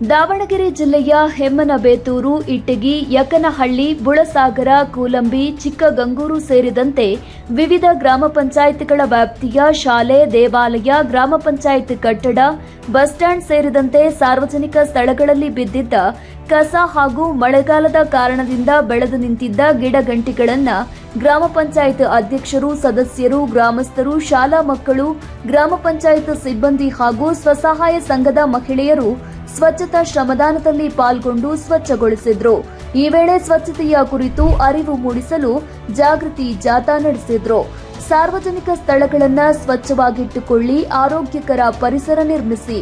ದಾವಣಗೆರೆ ಜಿಲ್ಲೆಯ ಹೆಮ್ಮನಬೇತೂರು ಇಟ್ಟಗಿ ಯಕನಹಳ್ಳಿ, ಬುಳಸಾಗರ, ಕೂಲಂಬಿ, ಚಿಕ್ಕಗಂಗೂರು ಸೇರಿದಂತೆ ವಿವಿಧ ಗ್ರಾಮ ಪಂಚಾಯತ್ಗಳ ವ್ಯಾಪ್ತಿಯ ಶಾಲೆ, ದೇವಾಲಯ, ಗ್ರಾಮ ಪಂಚಾಯತ್ ಕಟ್ಟಡ, ಬಸ್ ಸ್ಟ್ಯಾಂಡ್ ಸೇರಿದಂತೆ ಸಾರ್ವಜನಿಕ ಸ್ಥಳಗಳಲ್ಲಿ ಬಿದ್ದಿದ್ದ ಕಸ ಹಾಗೂ ಮಳೆಗಾಲದ ಕಾರಣದಿಂದ ಬೆಳೆದು ನಿಂತಿದ್ದ ಗಿಡಗಂಟಿಗಳನ್ನು ಗ್ರಾಮ ಪಂಚಾಯತ್ ಅಧ್ಯಕ್ಷರು, ಸದಸ್ಯರು, ಗ್ರಾಮಸ್ಥರು, ಶಾಲಾ ಮಕ್ಕಳು, ಗ್ರಾಮ ಪಂಚಾಯತ್ ಸಿಬ್ಬಂದಿ ಹಾಗೂ ಸ್ವಸಹಾಯ ಸಂಘದ ಮಹಿಳೆಯರು ಸ್ವಚ್ಛತಾ ಶ್ರಮದಾನದಲ್ಲಿ ಪಾಲ್ಗೊಂಡು ಸ್ವಚ್ಛಗೊಳಿಸಿದ್ರು. ಈ ವೇಳೆ ಸ್ವಚ್ಛತೆಯ ಕುರಿತು ಅರಿವು ಮೂಡಿಸಲು ಜಾಗೃತಿ ಜಾಥಾ ನಡೆಸಿದ್ರು. ಸಾರ್ವಜನಿಕ ಸ್ಥಳಗಳನ್ನು ಸ್ವಚ್ಛವಾಗಿಟ್ಟುಕೊಳ್ಳಿ, ಆರೋಗ್ಯಕರ ಪರಿಸರ ನಿರ್ಮಿಸಿ.